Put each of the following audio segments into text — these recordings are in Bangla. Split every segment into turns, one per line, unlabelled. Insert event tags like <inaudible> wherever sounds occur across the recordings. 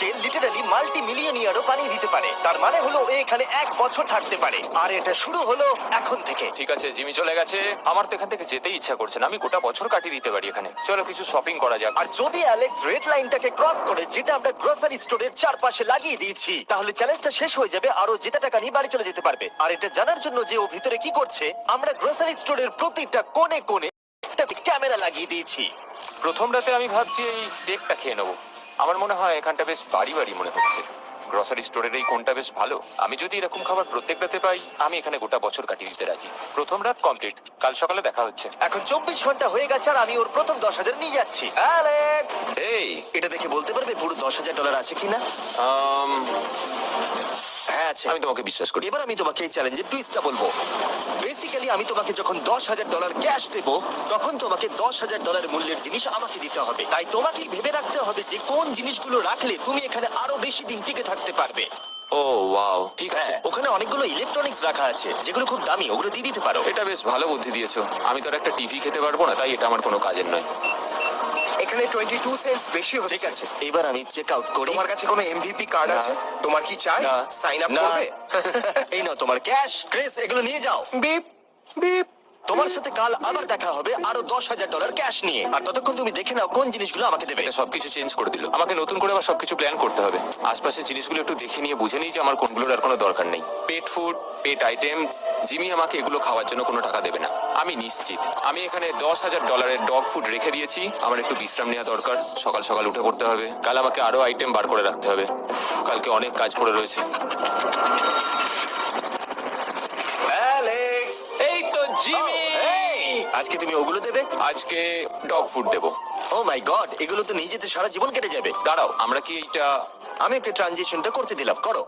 অ্যালেক্সকে লিটারালি মাল্টি মিলিয়নিয়ারও বানিয়ে দিতে পারে। তার মানে হলো ও এখানে এক বছর থাকতে পারে। আর এটা শুরু হলো এখন থেকে।
ঠিক আছে জিমি চলে গেছে। আমার তো এখান থেকে যেতেই ইচ্ছা করছে না। আমি গোটা বছর কাটিয়ে দিতে পারি এখানে। চলো কিছু শপিং করা যাক।
আর যদি অ্যালেক্স রেড লাইনটাকে ক্রস করে যেটা আমরা গ্রোসারি স্টোরের চারপাশে লাগিয়ে দিয়েছি তাহলে চ্যালেঞ্জটা শেষ হয়ে যাবে আর ও জেতা টাকা নিয়ে বাড়ি চলে যেতে পারবে। আর এটা জানার জন্য যে ও ভিতরে কি করছে আমরা গ্রোসারি স্টোরের প্রতিটা কোণে কোণে একটা ক্যামেরা লাগিয়ে দিয়েছি।
প্রথম রাতে আমি ভাবছি এই স্টেকটা খেয়ে নেব। আমার মনে হয় এখানটা বেশ বাড়ি বাড়ি মনে হচ্ছে। গ্রসারি স্টোরের এই কোনটা বেশ ভালো। আমি যদি এরকম খাবার প্রত্যেক রাতে পাই আমি এখানে গোটা বছর কাটিয়ে দিতে রাজি। প্রথম রাত কমপ্লিট কাল সকালে দেখা হচ্ছে।
এখন চব্বিশ ঘণ্টা হয়ে গেছে আর আমি ওর প্রথম দশ হাজার নিয়ে যাচ্ছি। অ্যালেক্স
এই
এটা দেখে বলতে পারবে পুরো দশ হাজার ডলার আছে কিনা? হ্যাঁ আছে
আমি তোমাকে বিশ্বাস করি।
এবার আমি তোমাকে এই চ্যালেঞ্জের টুইস্টটা বলব। বেসিক্যালি আমি তোমাকে যখন দশ হাজার ডলার ক্যাশ দেব তখন তোমাকে দশ হাজার ডলার মূল্যের জিনিস আমাকে দিতে হবে। তাই তোমাকেই ভেবে রাখতে হবে যে কোন জিনিসগুলো রাখলে তুমি এখানে আরও বেশি দিন টিকে থাকতে পারবে।
ও ওয়াও ঠিক আছে।
হ্যাঁ ওখানে অনেকগুলো ইলেকট্রনিক্স রাখা আছে যেগুলো খুব দামি ওগুলো দিয়ে দিতে পারো।
এটা বেশ ভালো বুদ্ধি দিয়েছ। আমি তো আর একটা টিভি খেতে পারব না তাই এটা আমার কোনো কাজের নয়।
এখানে টোয়েন্টি টু সেন্টস বেশি হচ্ছে
ঠিক আছে এবার আমি চেক আউট করি।
তোমার কাছে কোনো এমভিপি কার্ড আছে? তোমার কি চাই?
না।
সাইন আপ
না।
করবে? <laughs>
এই নাও তোমার ক্যাশ ক্রেস এগুলো নিয়ে যাও।
বিপ বিপ
তোমার সাথে কাল আবার দেখা হবে আরও দশ হাজার ডলার ক্যাশ নিয়ে। আর ততক্ষণ তুমি দেখে নাও কোন জিনিসগুলো আমাকে দেবে।
সবকিছু চেঞ্জ করে দিল। আমাকে নতুন করে আবার সবকিছু প্ল্যান করতে হবে। আশপাশের জিনিসগুলো একটু দেখে নিয়ে বুঝে নিই যে আমার কোনগুলোর আর কোনো দরকার নেই। Pet food pet item Jimmy আমাকে এগুলো খাওয়ার জন্য কোনো টাকা দেবে না। আমি নিশ্চিত। আমি এখানে দশ হাজার ডলারের ডগ ফুড রেখে দিয়েছি। আমার একটু বিশ্রাম নেওয়া দরকার। সকাল সকাল উঠে পড়তে হবে। কাল আমাকে আরও আইটেম বার করে রাখতে হবে। কালকে অনেক কাজ পড়ে রয়েছে।
আজকে তুমি ওগুলো দেবে,
আজকে ডগ ফুড দেবো।
ও মাই গড এগুলো তো নিজেতে সারা জীবন কেটে যাবে।
দাঁড়াও, আমরা কি এইটা
আমি ওকে ট্রানজিশনটা করতে দিলাম, করো।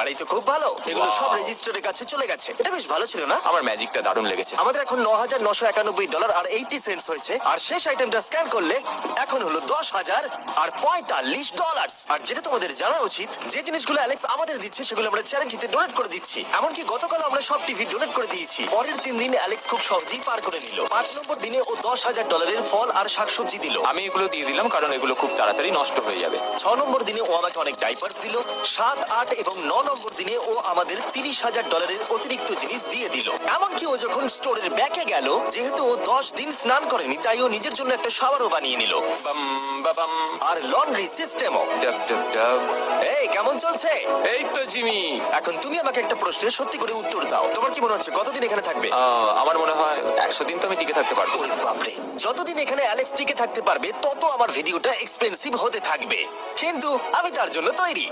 আর এই তো খুব ভালো। এগুলো সব রেজিস্টারের কাছে চলে গেছে। এটা বেশ ভালো ছিল না?
আমার ম্যাজিকটা দারুণ লেগেছে।
আমাদের এখন ন হাজার নশো একানব্বই ডলার আর এইটি সেন্টস হয়েছে। আর শেষ আইটেমটা স্ক্যান করলে এখন হলো দশ হাজার আর পঁয়তাল্লিশ ডলার আর যেটা তোমাদের জানা উচিত যে জিনিসগুলো অ্যালেক্স আমাদের দিচ্ছে সেগুলো আমরা চ্যারিটিতে ডোনেট করে দিচ্ছি। এমনকি গতকাল আমরা সব টিভি ডোনেট করে দিয়েছি। পরের তিন দিন অ্যালেক্স খুব সহজেই পার করে নিল। পাঁচ নম্বর দিনে ও দশ হাজার ডলারের ফল আর শাকসবজি দিল।
আমি এগুলো দিয়ে দিলাম কারণ এগুলো খুব তাড়াতাড়ি নষ্ট হয়ে যাবে।
ছ নম্বর দিনে ও আমাকে অনেক ডাইপার দিল। সাত আট এবং ন নম্বর দিনে ও আমাদের তিরিশ হাজার ডলারের অতিরিক্ত জিনিস দিয়ে দিল। এমনকি ও যখন স্টোরের ব্যাকে গেল যেহেতু ও দশ দিন স্নান করেনি তাই ও নিজের জন্য একটা শাওয়ারও বানিয়ে নিল।
বাম বাবাম।
আর লন্ড্রি সিস্টেমও।
ডাব ডাব ডাব।
এই কেমন চলছে?
এই তো জিমি।
এখন তুমি আমাকে একটা প্রশ্নের সত্যি করে উত্তর দাও। তোমার কি মনে হচ্ছে কতদিন এখানে থাকবে?
আহ, আমার মনে হয় একশো দিন তো আমি টিকে থাকতে পারব।
ওরে বাপরে যতদিন এখানে অ্যালেক্স টিকে থাকতে পারবে তত আমার ভিডিওটা এক্সপেন্সিভ হতে থাকবে। কিন্তু আমি তার জন্য তৈরি।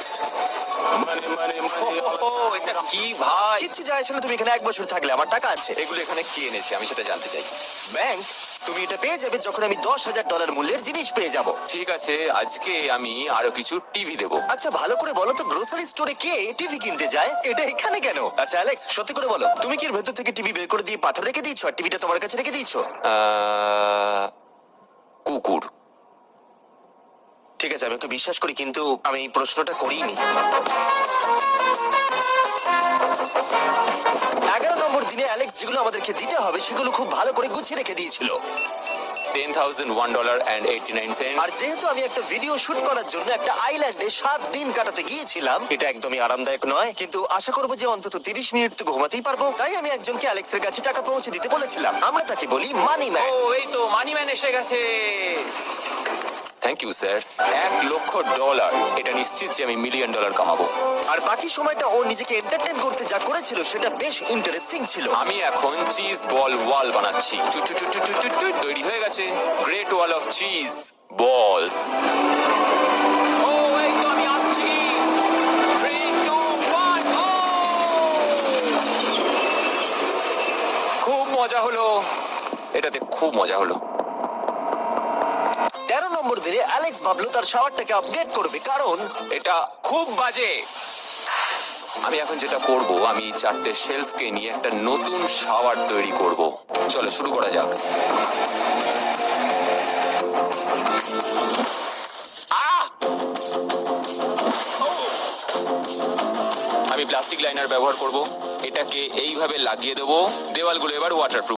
এটা কি
কিচ্ছু যায় আসলে তুমি এখানে এক বছর থাকলে আমার টাকা আছে।
এগুলো এখানে কে এনেছে? আমি সেটা জানতে চাই।
ব্যাংক তুমি এটা পেয়ে যাবে যখন আমি দশ হাজার ডলার মূল্যের জিনিস পেয়ে যাব।
ঠিক আছে আজকে আমি আরও কিছু টিভি দেবো।
আচ্ছা ভালো করে বলো তো গ্রোসারি স্টোরে কে টিভি কিনতে যায়? এটা এখানে কেন? আচ্ছা অ্যালেক্স সত্যি করে বলো তুমি কি এর ভেতর থেকে টিভি বের করে দিয়ে পাথর রেখে দিয়েছ? আর টিভিটা তোমার কাছে রেখে দিয়েছ?
আহ, কুকুর।
ঠিক আছে আমি ওকে বিশ্বাস করি কিন্তু আমি এই প্রশ্নটা করিনি। দিনে অ্যালেক্স যেগুলো আমাদেরকে দিতে হবে সেগুলো খুব ভালো করে গুছিয়ে রেখে দিয়েছিল।
Ten thousand one dollar and eighty nine cent
আর যেহেতু আমি একটা ভিডিও শুট করার জন্য একটা আইল্যান্ডে সাত দিন কাটাতে গিয়েছিলাম এটা একদমই আরামদায়ক নয়। কিন্তু আশা করব যে অন্তত তিরিশ মিনিট তো ঘুমাতেই পারব। তাই আমি একজনকে অ্যালেক্সের কাছে টাকা পৌঁছে দিতে বলেছিলাম। আমরা তাকে বলি মানি ম্যান
ও এই তো মানি ম্যান এসে গেছে। থ্যাংক ইউ স্যার এক লক্ষ ডলার এটা নিশ্চিত যে আমি মিলিয়ন ডলার কামাবো।
আর বাকি সময়টা ও নিজেকে এন্টারটেন করতে যা করেছিল সেটা বেশ ইন্টারেস্টিং ছিল।
আমি এখন চিজ বল ওয়াল বানাচ্ছি। Two two two two two two two, তৈরি হয়ে গেছে। Great wall of cheese ball! খুব মজা হলো। এটাতে খুব মজা হলো।
তেরো নম্বর দিনে অ্যালেক্স ভাবলো তার শাওয়ারটাকে আপডেট করবে, কারণ
এটা খুব বাজে। আমি এখন যেটা করব, আমি চারটে শেলফকে নিয়ে একটা নতুন শাওয়ার তৈরি করব। চলো, শুরু করা যাক! আমি প্লাস্টিক লাইনার ব্যবহার করব, এটাকে এইভাবে লাগিয়ে দেবো, দেওয়ালগুলো এবার ওয়াটারপ্রুফ